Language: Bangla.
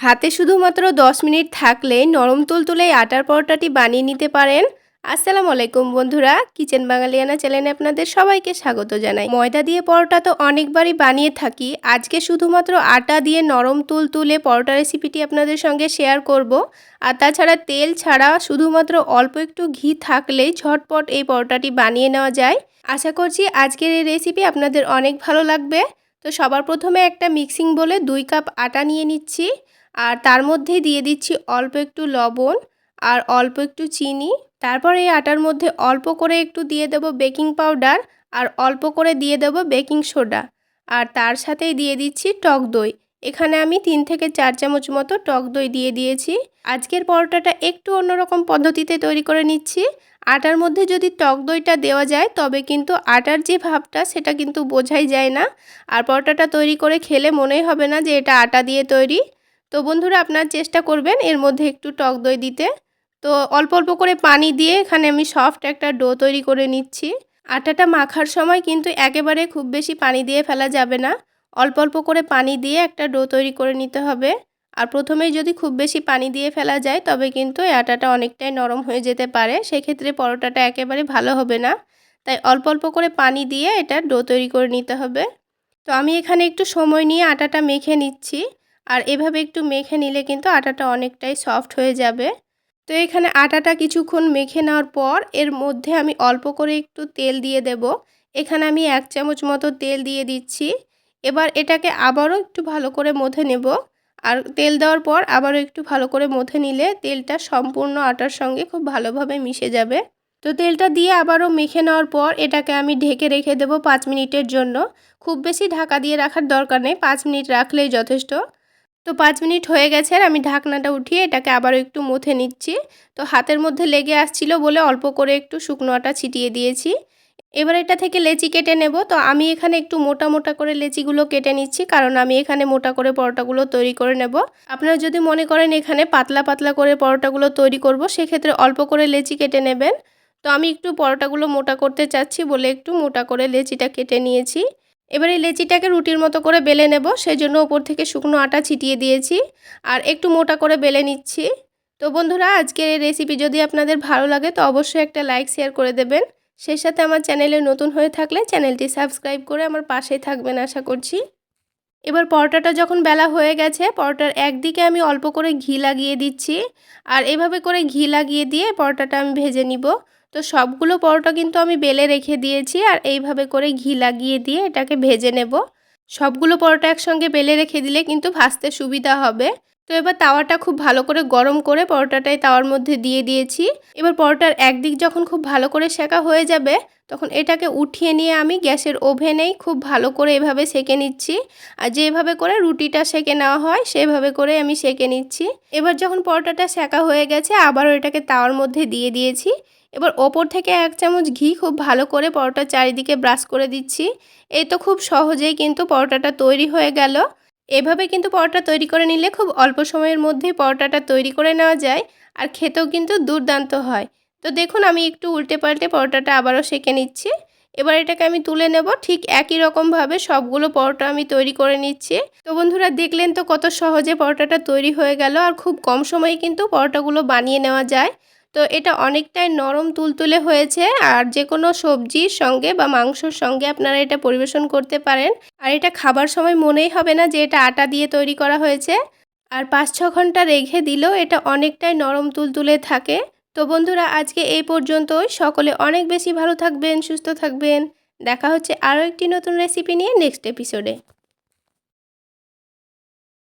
হাতে শুধুমাত্র 10 মিনিট থাকলে নরম তুলতুলে আটার পরোটাটি বানিয়ে নিতে পারেন। আসসালামু আলাইকুম বন্ধুরা, কিচেন বাঙালিয়ানা চ্যানেলে আপনাদের সবাইকে স্বাগত জানাই। ময়দা দিয়ে পরোটা তো অনেকবারই বানিয়ে থাকি, আজকে শুধুমাত্র আটা দিয়ে নরম তুল তুলে পরোটা রেসিপিটি আপনাদের সঙ্গে শেয়ার করব। আর তাছাড়া তেল ছাড়া শুধুমাত্র অল্প একটু ঘি থাকলেই ঝটপট এই পরোটাটি বানিয়ে নেওয়া যায়। আশা করছি আজকের এই রেসিপি আপনাদের অনেক ভালো লাগবে। তো সবার প্রথমে একটা মিক্সিং বলে দুই কাপ আটা নিয়ে নিচ্ছি। আর তার মধ্যে দিয়ে দিচ্ছি অল্প একটু লবণ আর অল্প একটু চিনি। তারপর এই আটার মধ্যে অল্প করে একটু দিয়ে দেব বেকিং পাউডার আর অল্প করে দিয়ে দেব বেকিং সোডা। আর তার সাথেই দিয়ে দিচ্ছি টক দই। এখানে আমি তিন থেকে চার চামচ মতো টক দই দিয়ে দিয়েছি। আজকের পরোটাটা একটু অন্যরকম পদ্ধতিতে তৈরি করে নিচ্ছি। আটার মধ্যে যদি টক দইটা দেওয়া যায়, তবে কিন্তু আটার যে ভাবটা, সেটা কিন্তু বোঝাই যায় না। আর পরোটাটা তৈরি করে খেলে মনেই হবে না যে এটা আটা দিয়ে তৈরি। তো বন্ধুরা আপনার চেষ্টা করবেন এর মধ্যে একটু টক দই দিতে। তো অল্প অল্প করে পানি দিয়ে এখানে আমি সফট একটা ডো তৈরি করে নিচ্ছি। আটাটা মাখার সময় কিন্তু একেবারে খুব বেশি পানি দিয়ে ফেলা যাবে না। অল্প অল্প করে পানি দিয়ে একটা ডো তৈরি করে নিতে হবে। আর প্রথমেই যদি খুব বেশি পানি দিয়ে ফেলা যায়, তবে কিন্তু এই আটাটা অনেকটাই নরম হয়ে যেতে পারে। সেক্ষেত্রে পরোটাটা একেবারে ভালো হবে না। তাই অল্প অল্প করে পানি দিয়ে এটা ডো তৈরি করে নিতে হবে। তো আমি এখানে একটু সময় নিয়ে আটাটা মেখে নিচ্ছি। আর এভাবে একটু মেখে নিলে কিন্তু আটাটা অনেকটাই সফট হয়ে যাবে। তো এখানে আটাটা কিছুক্ষণ মেখে নেওয়ার পর এর মধ্যে আমি অল্প করে একটু তেল দিয়ে দেব। এখানে আমি এক চামচ মতো তেল দিয়ে দিচ্ছি। এবার এটাকে আবারও একটু ভালো করে মথে নেব। আর তেল দেওয়ার পর আবারও একটু ভালো করে মথে নিলে তেলটা সম্পূর্ণ আটার সঙ্গে খুব ভালোভাবে মিশে যাবে। তো তেলটা দিয়ে আবারও মেখে নেওয়ার পর এটাকে আমি ঢেকে রেখে দেবো পাঁচ মিনিটের জন্য। খুব বেশি ঢাকা দিয়ে রাখার দরকার নেই, পাঁচ মিনিট রাখলেই যথেষ্ট। তো পাঁচ মিনিট হয়ে গেছে আর আমি ঢাকনাটা উঠিয়ে এটাকে আবারও একটু মুথে নিচ্ছি। তো হাতের মধ্যে লেগে আসছিল বলে অল্প করে একটু শুকনো আটা ছিটিয়ে দিয়েছি। এবার এটা থেকে লেচি কেটে নেব। তো আমি এখানে একটু মোটা মোটা করে লেচিগুলো কেটে নিচ্ছি কারণ আমি এখানে মোটা করে পরোটাগুলো তৈরি করে নেব। আপনারা যদি মনে করেন এখানে পাতলা পাতলা করে পরোটাগুলো তৈরি করব, সেক্ষেত্রে অল্প করে লেচি কেটে নেবেন। তো আমি একটু পরোটাগুলো মোটা করতে চাচ্ছি বলে একটু মোটা করে লেচিটা কেটে নিয়েছি। এবার লেচিটাকে রুটির মতো করে বেলে নেব সেই জন্য ওপর থেকে শুকনো আটা ছিটিয়ে দিয়েছি, আর একটু মোটা করে বেলে নিচ্ছি। তো বন্ধুরা, আজকের এই রেসিপি যদি আপনাদের ভালো লাগে, তো অবশ্যই একটা লাইক শেয়ার করে দেবেন। সেই সাথে আমার চ্যানেলে নতুন হয়ে থাকলে চ্যানেলটি সাবস্ক্রাইব করে আমার পাশেই থাকবেন, আশা করছি। এবার পরোটাটা যখন বেলা হয়ে গেছে, পরোটার একদিকে আমি অল্প করে ঘি লাগিয়ে দিচ্ছি, আর এভাবে করে ঘি লাগিয়ে দিয়ে পরোটাটা আমি ভেজে নিব। তো সবগুলো পরোটা কিন্তু আমি বেলে রেখে দিয়েছি আর এইভাবে করে ঘি লাগিয়ে দিয়ে এটাকে ভেজে নেব। সবগুলো পরোটা একসঙ্গে বেলে রেখে দিলে কিন্তু ভাজতে সুবিধা হবে। তো এবার তাওয়াটা খুব ভালো করে গরম করে পরোটাটাই তাওয়ার মধ্যে দিয়ে দিয়েছি। এবার পরোটার একদিক যখন খুব ভালো করে শেখা হয়ে যাবে, তখন এটাকে উঠিয়ে নিয়ে আমি গ্যাসের ওভেনেই খুব ভালো করে এভাবে সেকে নিচ্ছি। আর যেভাবে করে রুটিটা সেকে নেওয়া হয়, সেভাবে করে আমি সেকে নিচ্ছি। এবার যখন পরোটাটা শেখা হয়ে গেছে, আবারও এটাকে তাওয়ার মধ্যে দিয়ে দিয়েছি। এবার ওপর থেকে এক চামচ ঘি খুব ভালো করে পরোটার চারিদিকে ব্রাশ করে দিচ্ছি। এই তো খুব সহজেই কিন্তু পরোটাটা তৈরি হয়ে গেল। এভাবে কিন্তু পরোটা তৈরি করে নিলে খুব অল্প সময়ের মধ্যেই পরোটাটা তৈরি করে নেওয়া যায় আর খেতেও কিন্তু দুর্দান্ত হয়। তো দেখুন আমি একটু উল্টে পাল্টে পরোটাটা আবারও সেঁকে নিচ্ছি। এবার এটাকে আমি তুলে নেব। ঠিক একই রকমভাবে সবগুলো পরোটা আমি তৈরি করে নিচ্ছি। তো বন্ধুরা দেখলেন তো কত সহজে পরোটাটা তৈরি হয়ে গেল আর খুব কম সময়ে কিন্তু পরোটাগুলো বানিয়ে নেওয়া যায়। তো এটা অনেকটাই নরম তুলতুলে হয়েছে আর যে কোনো সবজির সঙ্গে বা মাংসর সঙ্গে আপনারা এটা পরিবেশন করতে পারেন। আর এটা খাবার সময় মনেই হবে না যে এটা আটা দিয়ে তৈরি করা হয়েছে। আর পাঁচ ছ ঘণ্টা রেখে দিলেও এটা অনেকটাই নরম তুলতুলে থাকে। তো বন্ধুরা, আজকে এই পর্যন্তই। সকলে অনেক বেশি ভালো থাকবেন, সুস্থ থাকবেন। দেখা হচ্ছে আরও একটি নতুন রেসিপি নিয়ে নেক্সট এপিসোডে